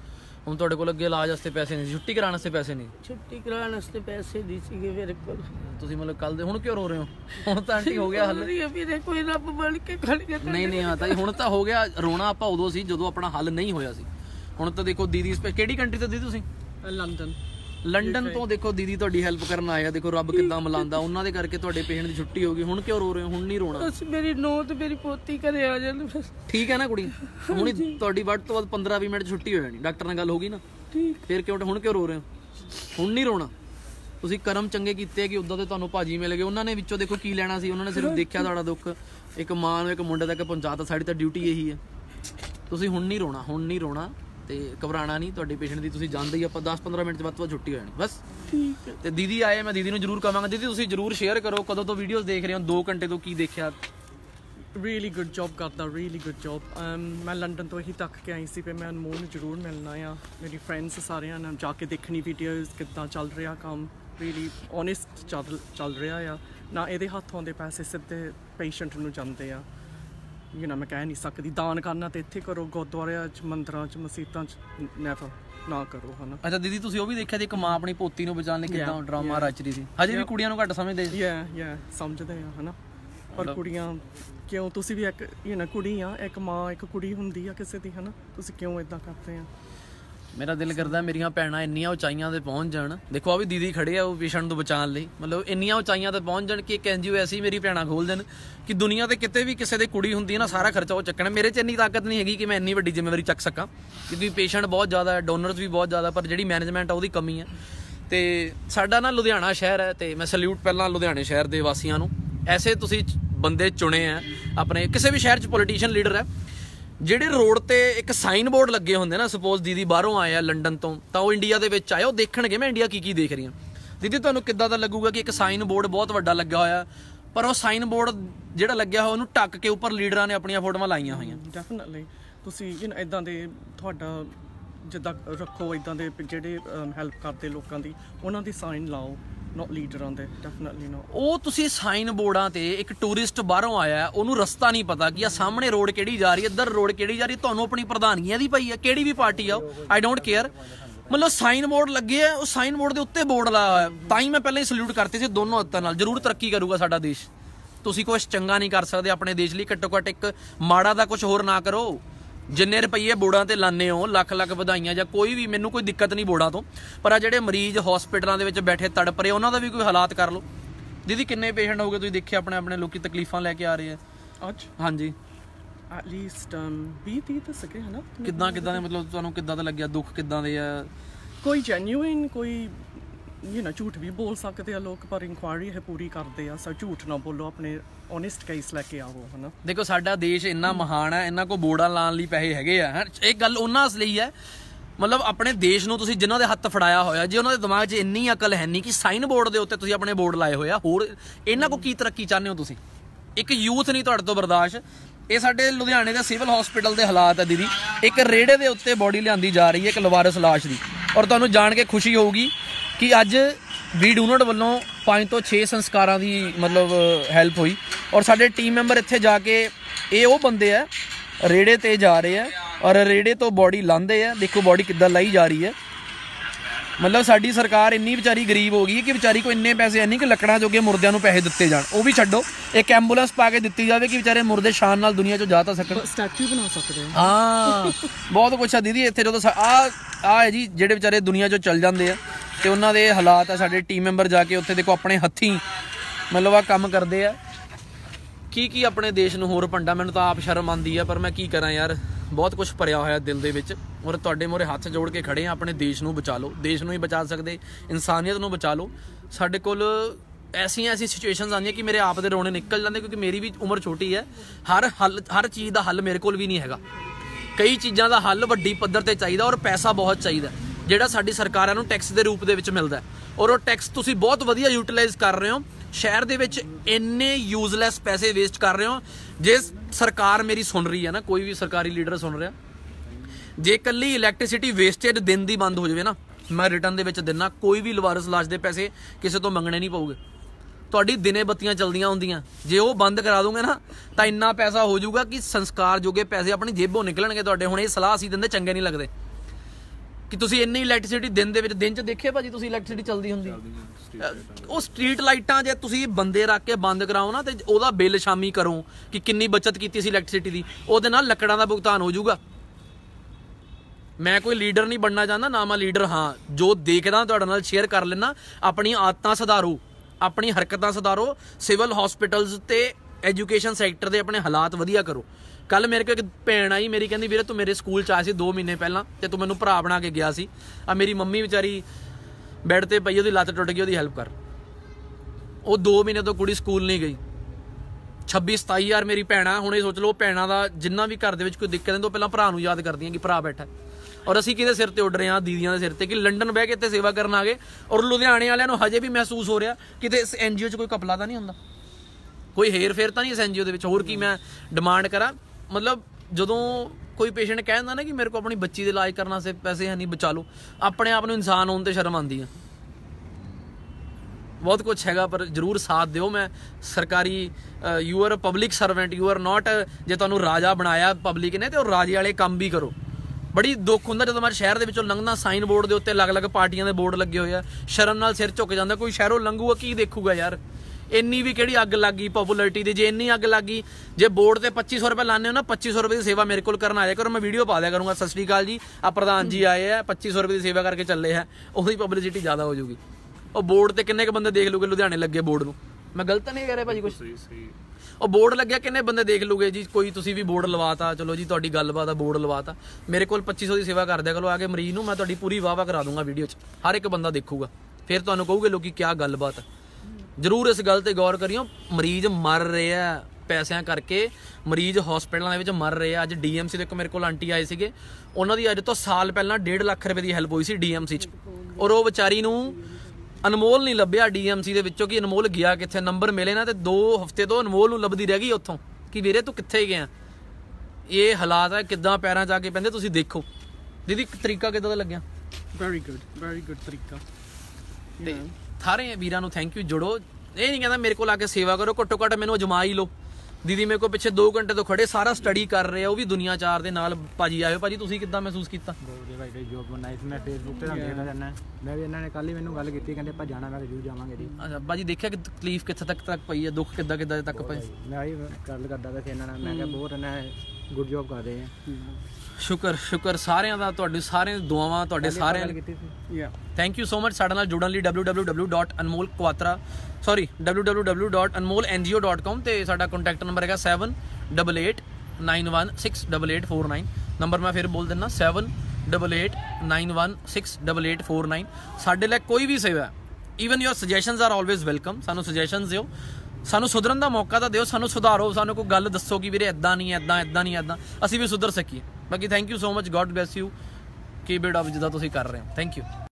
ਹੁਣ ਤੁਹਾਡੇ ਕੋਲ ਅੱਗੇ ਇਲਾਜ ਵਾਸਤੇ ਪੈਸੇ ਨਹੀਂ ਛੁੱਟੀ ਕਰਾਉਣ ਵਾਸਤੇ ਪੈਸੇ ਨਹੀਂ? ਛੁੱਟੀ ਕਰਾਉਣ ਵਾਸਤੇ ਪੈਸੇ ਨਹੀਂ ਸੀਗੇ ਮੇਰੇ ਕੋਲ। ਤੁਸੀਂ ਮਤਲਬ ਕੱਲ ਦੇ ਹੁਣ ਕਿਉਂ ਰੋ ਰਹੇ ਹੋ? ਹੁਣ ਤਾਂ ਆਂਟੀ ਹੋ ਗਿਆ ਹੱਲ। ਨਹੀਂ ਵੀਰੇ ਕੋਈ ਰੱਬ ਬਣ ਕੇ ਖੜ ਗਿਆ ਨਹੀਂ ਨਹੀਂ ਆਤਾ ਹੁਣ ਤਾਂ ਹੋ ਗਿਆ ਰੋਣਾ ਆਪਾਂ ਉਦੋਂ ਸੀ ਜਦੋਂ ਆਪਣਾ ਹੱਲ ਨਹੀਂ ਹੋਇਆ ਸੀ। ਹੁਣ ਤਾਂ ਦੇਖੋ ਦੀਦੀ ਸਪੈ ਕਿਹੜੀ ਕੰਟਰੀ ਤੋਂ ਦੀਦੀ ਤੁਸੀਂ? ਲੰਡਨ। ਲੰਡਨ ਤੋਂ ਦੇਖੋ ਦੀਦੀ ਤੁਹਾਡੀ ਹੈਲਪ ਕਰਨ ਆਇਆ ਦੇਖੋ ਰੱਬ ਕਿੱਦਾਂ ਮਿਲਾਉਂਦਾ। ਉਹਨਾਂ ਦੇ ਕਰਕੇ ਤੁਹਾਡੇ ਪੇਸ਼ੈਂਟ ਦੀ ਛੁੱਟੀ ਹੋ ਗਈ। ਹੁਣ ਕਿਉਂ ਰੋ ਰਹੇ ਹੋ? ਹੁਣ ਨਹੀਂ ਰੋਣਾ। ਬਸ ਮੇਰੀ ਨੌ ਤੇ ਮੇਰੀ ਪੋਤੀ ਘਰੇ ਆ ਜਾਣ। ਬਸ ਠੀਕ ਹੈ ਨਾ ਕੁੜੀ? ਹੁਣ ਤੁਹਾਡੀ ਵੱਧ ਤੋਂ ਵੱਧ 15 20 ਮਿੰਟ ਛੁੱਟੀ ਹੋ ਜਾਣੀ। ਡਾਕਟਰ ਨਾਲ ਗੱਲ ਹੋ ਗਈ ਨਾ? ਠੀਕ। ਫਿਰ ਕਿਉਂ ਹੁਣ ਕਿਉਂ ਰੋ ਰਹੇ ਹੋ? ਹੁਣ ਨਹੀਂ ਰੋਣਾ। ਤੁਸੀਂ ਕਰਮ ਚੰਗੇ ਕੀਤੇ ਕਿ ਉਦਾਂ ਤੇ ਤੁਹਾਨੂੰ ਭਾਜੀ ਮਿਲ ਗਏ। ਉਹਨਾਂ ਨੇ ਵਿੱਚੋਂ ਦੇਖੋ ਕੀ ਲੈਣਾ ਸੀ? ਉਹਨਾਂ ਨੇ ਸਿਰਫ ਦੇਖਿਆ ਤੁਹਾਡਾ ਦੁੱਖ। ਇੱਕ ਮਾਂ ਨੂੰ ਇੱਕ ਮੁੰਡੇ ਤੱਕ ਪਹੁੰਚਾਤਾ ਸਾਡੀ ਤਾਂ ਡਿਊਟੀ ਇਹੀ ਹੈ। ਤੁਸੀਂ ਹੁਣ ਨਹੀਂ ਰੋਣਾ। ਹੁਣ ਨਹੀਂ ਰੋਣਾ। ਤੇ ਘਬਰਾਣਾ ਨਹੀਂ ਤੁਹਾਡੇ ਪੇਸ਼ੈਂਟ ਦੀ ਤੁਸੀਂ ਜਾਣਦੇ ਹੀ ਆਪਾਂ 10-15 ਮਿੰਟ ਚ ਵੱਧ ਤੋਂ ਵੱਧ ਛੁੱਟੀ ਹੋ ਜਾਣੀ ਬਸ। ਠੀਕ ਹੈ। ਤੇ ਦੀਦੀ ਆਏ ਮੈਂ ਦੀਦੀ ਨੂੰ ਜਰੂਰ ਕਹਾਂਗਾ ਦੀਦੀ ਤੁਸੀਂ ਜਰੂਰ ਸ਼ੇਅਰ ਕਰੋ ਕਦੋਂ ਤੋਂ ਵੀਡੀਓਜ਼ ਦੇਖ ਰਹੇ ਹੋ 2 ਘੰਟੇ ਤੋਂ ਕੀ ਦੇਖਿਆ? ਰੀਲੀ ਗੁੱਡ ਜੌਬ ਕਰਦਾ ਰੀਲੀ ਗੁੱਡ ਜੌਬ ਮੈਂ ਲੰਡਨ ਤੋਂ ਹੀ ਤੱਕ ਕੇ ਆਈ ਸੀ ਤੇ ਮੈਂ ਅਨਮੋਲ ਨੂੰ ਜ਼ਰੂਰ ਮਿਲਣਾ ਆ। ਮੇਰੀ ਫਰੈਂਡਸ ਸਾਰਿਆਂ ਨਾਲ ਜਾ ਕੇ ਦੇਖਣੀ ਵੀਡੀਓਜ਼ ਕਿੱਦਾਂ ਚੱਲ ਰਿਹਾ ਕੰਮ। ਰੀਲੀ ਓਨੈਸਟ ਚੱਲ ਚੱਲ ਰਿਹਾ ਆ। ਨਾ ਇਹਦੇ ਹੱਥੋਂ ਦੇ ਪੈਸੇ ਸਿੱਧੇ ਪੇਸ਼ੈਂਟ ਨੂੰ ਜਾਂਦੇ ਆ। ਯੂ ਨਾ ਮੈਂ ਕਹਿ ਨਹੀਂ ਸਕਦੀ ਦਾਨ ਕਰਨਾ ਤੇ ਇੱਥੇ ਕਰੋ ਗੁਰਦੁਆਰਿਆਂ 'ਚ ਮੰਦਰਾਂ 'ਚ ਮਸੀਤਾਂ 'ਚ ਨੈਵਰ ਨਾ ਕਰੋ ਹਨਾ। ਅੱਛਾ ਦੀਦੀ ਤੁਸੀਂ ਉਹ ਵੀ ਦੇਖਿਆ ਸੀ ਇੱਕ ਮਾਂ ਆਪਣੀ ਪੋਤੀ ਨੂੰ ਬਚਾਉਣ ਲਈ ਕਿਦਾਂ ਡਰਾਮਾ. ਰਚ ਰਹੀ ਸੀ? ਹਜੇ ਵੀ ਕੁੜੀਆਂ ਨੂੰ ਘੱਟ ਸਮਝਦੇ ਯਾ ਯਾ ਸਮਝਦੇ ਆ ਹਨਾ। ਪਰ ਕੁੜੀਆਂ ਕਿਉਂ? ਤੁਸੀਂ ਵੀ ਇੱਕ ਯੂ ਨਾ ਕੁੜੀ ਆ ਇੱਕ ਮਾਂ ਇੱਕ ਕੁੜੀ ਹੁੰਦੀ ਆ ਕਿਸੇ ਦੀ ਹਨਾ। ਤੁਸੀਂ ਕਿਉਂ ਇਦਾਂ ਕਰਦੇ ਆ? ਮੇਰਾ ਦਿਲ ਕਰਦਾ ਮੇਰੀਆਂ ਭੈਣਾਂ ਇੰਨੀਆਂ ਉਚਾਈਆਂ ਤੇ ਪਹੁੰਚ ਜਾਣ। ਦੇਖੋ ਆ ਵੀ ਦੀਦੀ ਖੜੇ ਆ ਉਹ ਪੇਸ਼ੈਂਟ ਨੂੰ ਬਚਾਉਣ ਲਈ। ਮਤਲਬ ਇੰਨੀਆਂ ਉਚਾਈਆਂ ਤੇ ਪਹੁੰਚ ਜਾਣ ਕਿ ਇੱਕ ਐਨਜੀਓ ਐਸੀ ਮੇਰੀ ਭੈਣਾਂ ਖੋਲ ਦੇਣ ਕਿ ਦੁਨੀਆ ਤੇ ਕਿਤੇ ਵੀ ਕਿਸੇ ਦੇ ਕੁੜੀ ਹੁੰਦੀ ਹੈ ਨਾ, ਸਾਰਾ ਖਰਚਾ ਉਹ ਚੱਕਣਾ। ਮੇਰੇ 'ਚ ਇੰਨੀ ਤਾਕਤ ਨਹੀਂ ਹੈਗੀ ਕਿ ਮੈਂ ਇੰਨੀ ਵੱਡੀ ਜ਼ਿੰਮੇਵਾਰੀ ਚੱਕ ਸਕਾਂ। ਕਿਉਂਕਿ ਪੇਸ਼ੈਂਟ ਬਹੁਤ ਜ਼ਿਆਦਾ ਹੈ ਡੋਨਰਸ ਵੀ ਬਹੁਤ ਜ਼ਿਆਦਾ, ਪਰ ਜਿਹੜੀ ਮੈਨੇਜਮੈਂਟ ਆ ਉਹਦੀ ਕਮੀ ਹੈ ਤੇ ਸਾਡਾ ਨਾ ਲੁਧਿਆਣਾ ਸ਼ਹਿਰ ਹੈ ਤੇ ਮੈਂ ਸਲੂਟ ਪਹਿਲਾਂ ਲੁਧਿਆਣੇ ਸ਼ਹਿਰ ਦੇ ਵਾਸੀਆਂ ਨੂੰ। ਐਸੇ ਤੁਸੀਂ ਬੰਦੇ ਚੁਣੇ ਆ, ਆਪਣੇ ਕਿਸੇ ਵੀ ਸ਼ਹਿਰ 'ਚ ਪੋਲੀਟੀਸ਼ੀਅਨ ਲੀਡਰ ਹੈ। ਜਿਹੜੇ ਰੋਡ ਤੇ ਇੱਕ ਸਾਈਨ ਬੋਰਡ ਲੱਗੇ ਹੁੰਦੇ ਨਾ ਸਪੋਜ਼ ਦੀਦੀ ਬਾਹਰੋਂ ਆਏ ਆ ਲੰਡਨ ਤੋਂ, ਤਾਂ ਉਹ ਇੰਡੀਆ ਦੇ ਵਿੱਚ ਆਏ, ਉਹ ਦੇਖਣਗੇ ਮੈਂ ਇੰਡੀਆ ਕੀ ਕੀ ਦੇਖ ਰਹੀ ਹਾਂ। ਦੀਦੀ, ਤੁਹਾਨੂੰ ਕਿੱਦਾਂ ਦਾ ਲੱਗੂਗਾ ਕਿ ਇੱਕ ਸਾਈਨ ਬੋਰਡ ਬਹੁਤ ਵੱਡਾ ਲੱਗਾ ਹੋਇਆ, ਪਰ ਉਹ ਸਾਈਨ ਬੋਰਡ ਜਿਹੜਾ ਲੱਗਿਆ ਹੋਇਆ, ਉਹਨੂੰ ਟੱਕ ਕੇ ਉੱਪਰ ਲੀਡਰਾਂ ਨੇ ਆਪਣੀਆਂ ਫੋਟੋਆਂ ਲਾਈਆਂ ਹੋਈਆਂ। ਡੈਫੀਨਿਟਲੀ ਤੁਸੀਂ ਯੂ نو ਇਦਾਂ ਦੇ ਤੁਹਾਡਾ ਜਿੱਦਾਂ ਰੱਖੋ ਇਦਾਂ ਦੇ ਜਿਹੜੇ ਹੈਲਪ ਕਰਦੇ ਲੋਕਾਂ ਦੀ, ਉਹਨਾਂ ਦੀ ਸਾਈਨ ਲਾਓ। ਨਾਟ ਲੀਡਰਾਂ ਦੇ ਡੈਫੀਨਿਟਲੀ ਨੋ ਉਹ ਤੁਸੀਂ ਸਾਈਨ ਬੋਰਡਾਂ ਤੇ ਇੱਕ ਟੂਰਿਸਟ ਬਾਹਰੋਂ ਆਇਆ, ਉਹਨੂੰ ਰਸਤਾ ਨਹੀਂ ਪਤਾ ਕਿ ਆ ਸਾਹਮਣੇ ਰੋਡ ਕਿਹੜੀ ਜਾ ਰਹੀ ਹੈ, ਇੱਧਰ ਰੋਡ ਕਿਹੜੀ ਜਾ ਰਹੀ ਤੁਹਾਨੂੰ ਆਪਣੀ ਪ੍ਰਧਾਨਗੀਆਂ ਦੀ ਪਈ ਹੈ, ਕਿਹੜੀ ਵੀ ਪਾਰਟੀ ਆ ਆਈ ਡੋਂਟ ਕੇਅਰ ਮਤਲਬ ਸਾਈਨ ਬੋਰਡ ਲੱਗੇ ਆ, ਉਹ ਸਾਈਨ ਬੋਰਡ ਦੇ ਉੱਤੇ ਬੋਰਡ ਲਾਇਆ ਹੋਇਆ ਤਾਂ ਹੀ ਮੈਂ ਪਹਿਲਾਂ ਹੀ ਸਲੂਟ ਕਰਤੇ ਸੀ ਦੋਨੋਂ ਹੱਥਾਂ ਨਾਲ। ਜ਼ਰੂਰ ਤਰੱਕੀ ਕਰੂਗਾ ਸਾਡਾ ਦੇਸ਼। ਤੁਸੀਂ ਕੁਝ ਚੰਗਾ ਨਹੀਂ ਕਰ ਸਕਦੇ, ਆਪਣੇ ਦੇਸ਼ ਲਈ ਘੱਟੋ ਘੱਟ ਇੱਕ ਮਾੜਾ ਦਾ ਕੁਝ ਹੋਰ ਨਾ ਕਰੋ। ਜਿੰਨੇ ਰੁਪਈਏ ਬੋਰਡਾਂ ਤੇ ਲਾਣੇ ਹੋ ਲੱਖ ਲੱਖ ਵਧਾਈਆਂ ਜਾਂ ਕੋਈ ਵੀ ਮੈਨੂੰ ਕੋਈ ਦਿੱਕਤ ਨਹੀਂ ਬੋਰਡਾਂ ਤੋਂ। ਪਰ ਆ ਜਿਹੜੇ ਮਰੀਜ਼ ਹਸਪੀਟਲਾਂ ਦੇ ਵਿੱਚ ਬੈਠੇ ਤੜਪਰੇ ਉਹਨਾਂ ਦਾ ਵੀ ਕੋਈ ਹਾਲਾਤ ਕਰ ਲਓ। ਦੀਦੀ ਕਿੰਨੇ ਪੇਸ਼ੈਂਟ ਹੋਗੇ ਤੁਸੀਂ ਦੇਖਿਆ ਆਪਣੇ ਆਪਣੇ ਲੋਕੀ ਤਕਲੀਫਾਂ ਲੈ ਕੇ ਆ ਰਹੇ ਆ? ਅੱਜ? ਹਾਂਜੀ। ਐਟ ਲੀਸਟ 20 30 ਤਾਂ ਸਕੇ ਹਨਾ? ਕਿੱਦਾਂ ਕਿੱਦਾਂ ਦੇ ਮਤਲਬ ਤੁਹਾਨੂੰ ਕਿੱਦਾਂ ਦਾ ਲੱਗਿਆ? ਦੁੱਖ ਕਿੱਦਾਂ ਦੇ ਆ? ਕੋਈ ਜੈਨੂਇਨ ਕੋਈ ਯੂ نو ਝੂਠ ਵੀ ਬੋਲ ਸਕਦੇ ਆ ਲੋਕ, ਪਰ ਇਨਕੁਆਇਰੀ ਹੈ ਪੂਰੀ ਕਰਦੇ ਆ। ਸੋ ਝੂਠ ਨਾ ਬੋਲੋ, ਆਪਣੇ ਓਨੈਸਟ ਕੇਸ ਲੈ ਕੇ ਆਵੋ, ਹਨਾ। ਦੇਖੋ, ਸਾਡਾ ਦੇਸ਼ ਇੰਨਾ ਮਹਾਨ ਹੈ ਇਹਨਾਂ ਕੋ ਬੋਰਡਾਂ ਲਾਉਣ ਲਈ ਪੈਸੇ ਹੈਗੇ ਆ ਇਹ ਗੱਲ ਉਹਨਾਂ ਲਈ ਹੈ ਮਤਲਬ ਆਪਣੇ ਦੇਸ਼ ਨੂੰ ਤੁਸੀਂ ਜਿਨ੍ਹਾਂ ਦੇ ਹੱਥ ਫੜਾਇਆ ਹੋਇਆ, ਜੇ ਉਹਨਾਂ ਦੇ ਦਿਮਾਗ 'ਚ ਇੰਨੀ ਅਕਲ ਹੈ ਨਹੀਂ ਕਿ ਸਾਈਨ ਬੋਰਡ ਦੇ ਉੱਤੇ ਤੁਸੀਂ ਆਪਣੇ ਬੋਰਡ ਲਾਏ ਹੋਏ ਆ, ਹੋਰ ਇਹਨਾਂ ਕੋ ਕੀ ਤਰੱਕੀ ਚਾਹੁੰਦੇ ਹੋ ਤੁਸੀਂ? ਇੱਕ ਯੂਥ ਨਹੀਂ ਤੁਹਾਡੇ ਤੋਂ ਬਰਦਾਸ਼ਤ। ਇਹ ਸਾਡੇ ਲੁਧਿਆਣੇ ਦੇ ਸਿਵਲ ਹਸਪੀਟਲ ਦੇ ਹਾਲਾਤ ਹੈ ਦੀਦੀ। ਇੱਕ ਰੇੜੇ ਦੇ ਉੱਤੇ ਬੋਡੀ ਲਿਆਂਦੀ ਜਾ ਰਹੀ ਹੈ, ਇੱਕ ਲਵਾਰਸ ਲਾਸ਼ ਦੀ। ਔਰ ਤੁਹਾਨੂੰ ਜਾਣ ਕੇ ਖੁਸ਼ੀ ਹੋਊਗੀ ਕਿ ਅੱਜ ਵੀ ਡੂਨਟ ਵੱਲੋਂ 5 ਤੋਂ 6 ਸੰਸਕਾਰਾਂ ਦੀ ਮਤਲਬ ਹੈਲਪ ਹੋਈ। ਔਰ ਸਾਡੇ ਟੀਮ ਮੈਂਬਰ ਇੱਥੇ ਜਾ ਕੇ ਇਹ ਉਹ ਬੰਦੇ ਆ ਰੇੜੇ ਤੇ ਜਾ ਰਹੇ ਆ ਔਰ ਰੇੜੇ ਤੋਂ ਬੋਡੀ ਲਾਂਦੇ ਆ। ਦੇਖੋ ਬੋਡੀ ਕਿੱਦਾਂ ਲਾਈ ਜਾ ਰਹੀ ਹੈ। ਮਤਲਬ ਸਾਡੀ ਸਰਕਾਰ ਇੰਨੀ ਵਿਚਾਰੀ ਗਰੀਬ ਹੋ ਗਈ ਕਿ ਵਿਚਾਰੀ ਕੋ ਇੰਨੇ ਪੈਸੇ ਨਹੀਂ ਕਿ ਲੱਕੜਾਂ ਜੋਗੇ ਮੁਰਦਿਆਂ ਨੂੰ ਪੈਸੇ ਦਿੱਤੇ ਜਾਣ। ਉਹ ਵੀ ਛੱਡੋ। ਇੱਕ ਐਂਬੂਲੈਂਸ ਪਾ ਕੇ ਦਿੱਤੀ ਜਾਵੇ ਕਿ ਵਿਚਾਰੇ ਮੁਰਦੇ ਸ਼ਾਨ ਨਾਲ ਦੁਨੀਆ 'ਚੋਂ ਜਾ ਤਾਂ ਸਕਣ। ਸਟੈਚੂ ਬਣਾ ਸਕਦੇ ਆ ਹਾਂ। ਬਹੁਤ ਕੁਛ ਆ ਦੀਦੀ ਇੱਥੇ ਜਦੋਂ ਆ ਆ ਹੈ ਜੀ ਜਿਹੜੇ ਵਿਚਾਰੇ ਦੁਨੀਆ 'ਚੋਂ ਚੱਲ ਜਾਂਦੇ ਆ। ਤੇ ਉਹਨਾਂ ਦੇ ਹਾਲਾਤ ਆ, ਸਾਡੇ ਟੀਮ ਮੈਂਬਰ ਜਾ ਕੇ ਉੱਥੇ ਦੇਖੋ ਆਪਣੇ ਹੱਥੀਂ ਮਤਲਬ ਆ ਕੰਮ ਕਰਦੇ ਆ। ਕੀ ਕੀ ਆਪਣੇ ਦੇਸ਼ ਨੂੰ ਹੋਰ ਭੰਡਾ? ਮੈਨੂੰ ਤਾਂ ਆਪ ਸ਼ਰਮ ਆਉਂਦੀ ਆ, ਪਰ ਮੈਂ ਕੀ ਕਰਾਂ ਯਾਰ? ਬਹੁਤ ਕੁਝ ਭਰਿਆ ਹੋਇਆ ਦਿਲ ਦੇ ਵਿੱਚ। ਔਰ ਤੁਹਾਡੇ ਮੋਰੇ ਹੱਥ ਜੋੜ ਕੇ ਖੜੇ ਆ, ਆਪਣੇ ਦੇਸ਼ ਨੂੰ ਬਚਾ ਲਓ। ਦੇਸ਼ ਨੂੰ ਹੀ ਬਚਾ ਸਕਦੇ, ਇਨਸਾਨੀਅਤ ਨੂੰ ਬਚਾ ਲਓ। ਸਾਡੇ ਕੋਲ ਐਸੀਆਂ ਐਸੀ ਸਿਚੁਏਸ਼ਨਸ ਆਉਂਦੀਆਂ ਕਿ ਮੇਰੇ ਆਪ ਦੇ ਰੋਣੇ ਨਿਕਲ ਜਾਂਦੇ, ਕਿਉਂਕਿ ਮੇਰੀ ਵੀ ਉਮਰ ਛੋਟੀ ਹੈ। ਹਰ ਹੱਲ, ਹਰ ਚੀਜ਼ ਦਾ ਹੱਲ ਮੇਰੇ ਕੋਲ ਵੀ ਨਹੀਂ ਹੈਗਾ। ਕਈ ਚੀਜ਼ਾਂ ਦਾ ਹੱਲ ਵੱਡੀ ਪੱਧਰ ਤੇ ਚਾਹੀਦਾ ਔਰ ਪੈਸਾ ਬਹੁਤ ਚਾਹੀਦਾ। ਜਿਹੜਾ ਸਾਡੀ ਸਰਕਾਰਾਂ ਨੂੰ ਟੈਕਸ ਦੇ ਰੂਪ ਦੇ ਵਿੱਚ ਮਿਲਦਾ ਔਰ ਉਹ ਟੈਕਸ ਤੁਸੀਂ ਬਹੁਤ ਵਧੀਆ ਯੂਟਿਲਾਈਜ਼ ਕਰ ਰਹੇ ਹੋ। ਸ਼ਹਿਰ ਦੇ ਵਿੱਚ ਇੰਨੇ ਯੂਜ਼ਲੈਸ ਪੈਸੇ ਵੇਸਟ ਕਰ ਰਹੇ ਹੋ। ਜੇ ਸਰਕਾਰ ਮੇਰੀ ਸੁਣ ਰਹੀ ਹੈ ਨਾ, ਕੋਈ ਵੀ ਸਰਕਾਰੀ ਲੀਡਰ ਸੁਣ ਰਿਹਾ, ਜੇ ਕੱਲੀ ਇਲੈਕਟ੍ਰਿਸਿਟੀ ਵੇਸਟੇਜ ਦਿਨ ਦੀ ਬੰਦ ਹੋ ਜਾਵੇ ਨਾ, ਮੈਂ ਰਿਟਰਨ ਦੇ ਵਿੱਚ ਦਿਨਾ, ਕੋਈ ਵੀ ਲਵਾਰਸ ਲਾਸ਼ ਦੇ ਪੈਸੇ ਕਿਸੇ ਤੋਂ ਮੰਗਣੇ ਨਹੀਂ ਪਊਗੇ। ਤੁਹਾਡੀ ਦਿਨੇ ਬੱਤੀਆਂ ਚਲਦੀਆਂ ਹੁੰਦੀਆਂ। ਜੇ ਉਹ ਬੰਦ ਕਰਾ ਦੋਗੇ ਨਾ, ਤਾਂ ਇੰਨਾ ਪੈਸਾ ਹੋ ਜਾਊਗਾ ਕਿ ਸੰਸਕਾਰ ਜੋਗੇ ਪੈਸੇ ਆਪਣੀ ਜੇਬੋਂ ਨਿਕਲਣਗੇ ਤੁਹਾਡੇ। ਹੁਣ ਇਹ ਸਲਾਹ ਅਸੀਂ ਦਿੰਦੇ, ਚੰਗੇ ਨਹੀਂ ਲੱਗਦੇ। ਕਿ ਤੁਸੀਂ ਇੰਨੀ ਇਲੈਕਟ੍ਰਿਸਿਟੀ ਦਿਨ ਦੇ ਵਿੱਚ ਦਿਨ ਚ ਦੇਖਿਆ ਭਾਜੀ ਤੁਸੀਂ ਇਲੈਕਟ੍ਰਿਸਿਟੀ ਚਲਦੀ ਹੁੰਦੀ? ਉਹ ਸਟਰੀਟ ਲਾਈਟਾਂ ਜੇ ਤੁਸੀਂ ਬੰਦੇ ਰੱਖ ਕੇ ਬੰਦ ਕਰਾਓ ਨਾ ਤੇ ਉਹਦਾ ਬਿੱਲ ਸ਼ਾਮੀ ਕਰੋ ਕਿ ਕਿੰਨੀ ਬਚਤ ਕੀਤੀ ਸੀ ਇਲੈਕਟ੍ਰਿਸਿਟੀ ਦੀ। ਉਹਦੇ ਨਾਲ ਲੱਕੜਾਂ ਦਾ ਭੁਗਤਾਨ ਹੋ ਜਾਊਗਾ। ਮੈਂ ਕੋਈ ਲੀਡਰ ਨਹੀਂ ਬਣਨਾ ਚਾਹੁੰਦਾ ਨਾ ਮੈਂ ਲੀਡਰ ਹਾਂ। ਜੋ ਦੇਖਦਾ ਤੁਹਾਡੇ ਨਾਲ ਸ਼ੇਅਰ ਕਰ ਲੈਣਾ ਆਪਣੀਆਂ ਆਦਤਾਂ ਸੁਧਾਰੋ ਆਪਣੀ ਹਰਕਤਾਂ ਸੁਧਾਰੋ। ਸਿਵਲ ਹਸਪੀਟਲਸ ਤੇ ਐਜੂਕੇਸ਼ਨ ਸੈਕਟਰ ਦੇ ਆਪਣੇ ਹਾਲਾਤ ਵਧੀਆ ਕਰੋ। ਕੱਲ ਮੇਰੇ ਕੋਲ ਇੱਕ ਭੈਣ ਆਈ, ਮੇਰੀ ਕਹਿੰਦੀ, ਵੀਰੇ, ਤੂੰ ਮੇਰੇ ਸਕੂਲ ਚ ਆਇਆ ਸੀ 2 ਮਹੀਨੇ ਪਹਿਲਾਂ ਤੇ ਤੂੰ ਮੈਨੂੰ ਭਰਾ ਬਣਾ ਕੇ ਗਿਆ ਸੀ। ਆ ਮੇਰੀ ਮੰਮੀ ਵਿਚਾਰੀ ਬੈੱਡ ਤੇ ਪਈ, ਉਹਦੀ ਲੱਤ ਟੁੱਟ ਗਈ, ਉਹਦੀ ਹੈਲਪ ਕਰ। ਉਹ 2 ਮਹੀਨੇ ਤੋਂ ਕੁੜੀ ਸਕੂਲ ਨਹੀਂ ਗਈ। 26 27 ਯਾਰ ਮੇਰੀ ਭੈਣਾ ਹੁਣੇ ਸੋਚ ਲਓ, ਭੈਣਾਂ ਦਾ ਜਿੰਨਾ ਵੀ ਘਰ ਦੇ ਵਿੱਚ ਕੋਈ ਦਿੱਕਤ ਹੈ ਤਾਂ ਉਹ ਪਹਿਲਾਂ ਭਰਾ ਨੂੰ ਯਾਦ ਕਰਦੀਆਂ ਕਿ ਭਰਾ ਬੈਠਾ ਔਰ ਅਸੀਂ ਕਿਹਦੇ ਸਿਰ ਤੇ ਉੱਡ ਰਹੇ ਹਾਂ, ਦੀਦੀਆਂ ਦੇ ਸਿਰ ਤੇ, ਕਿ ਲੰਡਨ ਬਹਿ ਕੇ ਇੱਥੇ ਸੇਵਾ ਕਰਨ ਆ ਗਏ। ਔਰ ਲੁਧਿਆਣੇ ਵਾਲਿਆਂ ਨੂੰ ਹਜੇ ਵੀ ਮਹਿਸੂਸ ਹੋ ਰਿਹਾ ਕਿ ਤੇ ਇਸ ਐਨਜੀਓ 'ਚ ਕੋਈ ਕਪਲਾ ਤਾਂ ਨਹੀਂ ਹੁੰਦਾ? ਕੋਈ ਹੇਰ ਫੇਰ ਤਾਂ ਨਹੀਂ ਇਸ ਐਨਜੀਓ ਦੇ ਵਿੱਚ? ਹੋਰ ਕੀ ਮੈਂ ਡਿਮਾਂਡ ਕਰਾਂ? ਮਤਲਬ ਜਦੋਂ ਕੋਈ ਪੇਸ਼ੈਂਟ ਕਹਿੰਦਾ ਨਾ ਕਿ ਮੇਰੇ ਕੋਲ ਆਪਣੀ ਬੱਚੀ ਦੇ ਇਲਾਜ ਕਰਨ ਵਾਸਤੇ ਪੈਸੇ ਹੈ ਨਹੀਂ ਬਚਾ ਲਓ। ਆਪਣੇ ਆਪ ਨੂੰ ਇਨਸਾਨ ਹੋਣ ਤੇ ਸ਼ਰਮ ਆਉਂਦੀ ਆ। ਬਹੁਤ ਕੁਝ ਹੈਗਾ ਪਰ ਜਰੂਰ ਸਾਥ ਦਿਓ। ਮੈਂ ਸਰਕਾਰੀ you are public servant you are not ਜੇ ਤੁਹਾਨੂੰ ਰਾਜਾ ਬਣਾਇਆ ਪਬਲਿਕ ਨੇ ਤੇ ਉਹ ਰਾਜੇ ਵਾਲੇ ਕੰਮ ਵੀ ਕਰੋ। ਬੜੀ ਦੁੱਖ ਹੁੰਦਾ ਜਦੋਂ ਮੈਂ ਸ਼ਹਿਰ ਦੇ ਵਿੱਚੋਂ ਲੰਘਣਾ ਸਾਈਨ ਬੋਰਡ ਦੇ ਉੱਤੇ ਅਲੱਗ-ਅਲੱਗ ਪਾਰਟੀਆਂ ਦੇ ਬੋਰਡ ਲੱਗੇ ਹੋਏ ਆ। ਸ਼ਰਮ ਨਾਲ ਸਿਰ ਝੁਕ ਜਾਂਦਾ ਕੋਈ ਸ਼ਹਿਰੋਂ ਲੰਘੂਗਾ ਕੀ ਦੇਖੂਗਾ ਯਾਰ? ਇੰਨੀ ਵੀ ਕਿਹੜੀ ਅੱਗ ਲੱਗੀ ਪਪੂਲੈਰਿਟੀ ਦੀ? ਜੇ ਇੰਨੀ ਅੱਗ ਲੱਗੀ ਜੇ ਬੋਰਡ ਤੇ 2500 ਰੁਪਏ ਲਾਣੇ ਹੋ ਨਾ 2500 ਰੁਪਏ ਦੀ ਸੇਵਾ ਮੇਰੇ ਕੋਲ ਕਰਨ ਆਇਆ ਕਰੋ ਮੈਂ ਵੀਡੀਓ ਪਾ ਦਿਆ ਕਰੂੰਗਾ। ਸਤਿ ਸ਼੍ਰੀ ਅਕਾਲ ਜੀ ਆ ਪ੍ਰਧਾਨ ਜੀ ਆਏ ਆ 2500 ਰੁਪਏ ਦੀ ਸੇਵਾ ਕਰਕੇ ਚੱਲੇ ਆ ਉਹਦੀ ਪਬਲਿਸਿਟੀ ਜ਼ਿਆਦਾ ਹੋ ਜਾਊਗੀ। ਉਹ ਬੋਰਡ ਤੇ ਕਿੰਨੇ ਕ ਬੰਦੇ ਦੇਖ ਲੂਗੇ ਲੁਧਿਆਣੇ ਲੱਗੇ ਬੋਰਡ ਨੂੰ? ਮੈਂ ਗਲਤ ਨਹੀਂ ਕਹਿ ਰਿਹਾ ਭਾਜੀ ਕੁਝ ਸਹੀ ਸਹੀ। ਉਹ ਬੋਰਡ ਲੱਗਿਆ ਕਿੰਨੇ ਬੰਦੇ ਦੇਖ ਲੂਗੇ ਜੀ? ਕੋਈ ਤੁਸੀਂ ਵੀ ਬੋਰਡ ਲਵਾਤਾ ਚਲੋ ਜੀ ਤੁਹਾਡੀ ਗੱਲਬਾਤ ਆ ਬੋਰਡ ਲਵਾਤਾ। ਮੇਰੇ ਕੋਲ 2500 ਦੀ ਸੇਵਾ ਕਰ ਦਿਆ ਕਰੋ ਆ ਕੇ ਮਰੀਜ਼ ਨੂੰ ਮੈਂ ਤੁਹਾਡੀ ਪੂਰੀ ਵਾਹ-ਵਾਹ ਕਰਾ ਦੂੰਗਾ ਵੀਡੀਓ 'ਚ। ਹਰ ਇੱਕ ਬੰਦਾ ਦੇਖੂਗਾ। ਫਿਰ ਤੁਹਾਨੂੰ ਕਹੂਗੇ ਲੋਕੀ ਕੀ ਗੱਲਬਾਤ ਹੈ ਜਰੂਰ ਇਸ ਗੱਲ ਤੇ ਗੌਰ ਕਰਿਓ ਮਰੀਜ਼ ਮਰ ਰਿਹਾ ਪੈਸਿਆਂ ਕਰਕੇ। ਮਰੀਜ਼ ਹਸਪੀਟਲਾਂ ਦੇ ਵਿੱਚ ਮਰ ਰਹੇ ਆ ਅੱਜ ਡੀਐਮਸੀ ਦੇ ਇੱਕ ਮੇਰੇ ਕੋਲ ਆਂਟੀ ਆਏ ਸੀਗੇ। ਉਹਨਾਂ ਦੀ ਅੱਜ ਤੋਂ ਸਾਲ ਪਹਿਲਾਂ 1.5 ਲੱਖ ਰੁਪਏ ਦੀ ਹੈਲਪ ਹੋਈ ਸੀ ਡੀਐਮਸੀ 'ਚ। ਔਰ ਉਹ ਵਿਚਾਰੀ ਨੂੰ ਅਨਮੋਲ ਨਹੀਂ ਲੱਭਿਆ ਡੀਐਮਸੀ ਦੇ ਵਿੱਚੋਂ ਕਿ ਅਨਮੋਲ ਗਿਆ ਕਿੱਥੇ ਨੰਬਰ ਮਿਲੇ ਨਾ ਤੇ 2 ਹਫ਼ਤੇ ਤੋਂ ਅਨਮੋਲ ਨੂੰ ਲੱਭਦੀ ਰਹਿ ਗਈ ਉੱਥੋਂ। ਕਿ ਵੀਰੇ ਤੂੰ ਕਿੱਥੇ ਗਿਆ? ਇਹ ਹਾਲਾਤ ਹੈ ਕਿੱਦਾਂ ਪੈਰਾਂ 'ਚ ਆ ਕੇ ਪੈਂਦੇ ਤੁਸੀਂ ਦੇਖੋ। ਦੀਦੀ ਤਰੀਕਾ ਕਿੱਦਾਂ ਦਾ ਲੱਗਿਆ? ਵੈਰੀ ਗੁੱਡ ਵੈਰੀ ਗੁੱਡ ਤਰੀਕਾ। ਸਾਰੇ ਵੀਰਾਂ ਨੂੰ ਥੈਂਕ ਯੂ ਜੁੜੋ। ਇਹ ਨਹੀਂ ਕਹਿੰਦਾ ਮੇਰੇ ਕੋਲ ਆ ਕੇ ਸੇਵਾ ਕਰੋ ਘੱਟੋ ਘੱਟ ਮੈਨੂੰ ਅਜਮਾ ਹੀ ਲਓ। ਦੀਦੀ ਮੇਰੇ ਕੋਲ ਪਿੱਛੇ 2 ਘੰਟੇ ਤੋਂ ਖੜੇ ਸਾਰਾ ਸਟੱਡੀ ਕਰ ਰਹੇ ਆ ਉਹ ਵੀ ਦੁਨੀਆ ਚਾਰ ਦੇ ਨਾਲ। ਭਾਜੀ ਆਇਓ ਭਾਜੀ ਤੁਸੀਂ ਕਿੱਦਾਂ ਮਹਿਸੂਸ ਕੀਤਾ? ਬਹੁਤ ਭਾਈ ਦੀ ਜੋਬ ਬਣਾਈ ਸੀ ਮੈਂ ਫੇਸਬੁੱਕ ਤੇ ਤੁਹਾਨੂੰ ਦੇਖਦਾ ਰਹਿਣਾ ਮੈਂ ਵੀ ਇਹਨਾਂ ਨੇ ਕੱਲ ਹੀ ਮੈਨੂੰ ਗੱਲ ਕੀਤੀ ਕਹਿੰਦੇ ਆਪਾਂ ਜਾਣਾ ਮੈਂ ਜੂ ਜਾਵਾਂਗੇ ਜੀ। ਅੱਛਾ ਭਾਜੀ ਦੇਖਿਆ ਕਿ ਤਕਲੀਫ ਕਿੱਥੇ ਤੱਕ ਤੱਕ ਪਈ ਹੈ ਦੁੱਖ ਕਿੱਦਾਂ ਕਿੱਦਾਂ ਤੱਕ ਪਏ ਮੈਂ ਆਹੀ ਗੱਲ ਕਰਦਾ ਸੀ ਇਹਨਾਂ ਨਾਲ ਮੈਂ ਕਿਹਾ ਬਹੁਤ ਇਹਨਾਂ ਨੇ ਗੁੱਡ ਜੌਬ ਕਰ ਰਹੇ ਆ। ਸ਼ੁਕਰ ਸ਼ੁਕਰ ਸਾਰਿਆਂ ਦਾ ਤੁਹਾਡੀ ਸਾਰਿਆਂ ਦੀ ਦੁਆਵਾਂ ਤੁਹਾਡੇ ਸਾਰਿਆਂ Yeah. Thank you so much ਸਾਡੇ ਨਾਲ ਜੁੜਨ ਲਈ www.anmolkwatra ਸੌਰੀ www.anmolngo.com ਤੇ ਸਾਡਾ ਕੰਟੈਕਟ ਨੰਬਰ ਹੈਗਾ 7889168849 ਨੰਬਰ ਮੈਂ ਫਿਰ ਬੋਲ ਦਿੰਦਾ 7889168849 ਸਾਡੇ ਲਈ ਕੋਈ ਵੀ ਸੇਵਾ even your suggestions are always welcome ਸਾਨੂੰ ਸੁਜੈਸ਼ਨਸ ਦਿਓ। ਸਾਨੂੰ ਸੁਧਰਨ ਦਾ ਮੌਕਾ ਤਾਂ ਦਿਓ, ਸਾਨੂੰ ਸੁਧਾਰੋ, ਸਾਨੂੰ ਕੋਈ ਗੱਲ ਦੱਸੋ ਕਿ ਵੀਰੇ ਐਦਾਂ ਨਹੀਂ ਐਦਾਂ ਐਦਾਂ ਨਹੀਂ ਐਦਾਂ ਅਸੀਂ ਵੀ ਸੁਧਰ ਸਕੀਏ। ਬਾਕੀ thank you so much God bless you keep it up ਜਿੱਦਾਂ ਤੁਸੀਂ ਕਰ ਰਹੇ ਹੋ। Thank you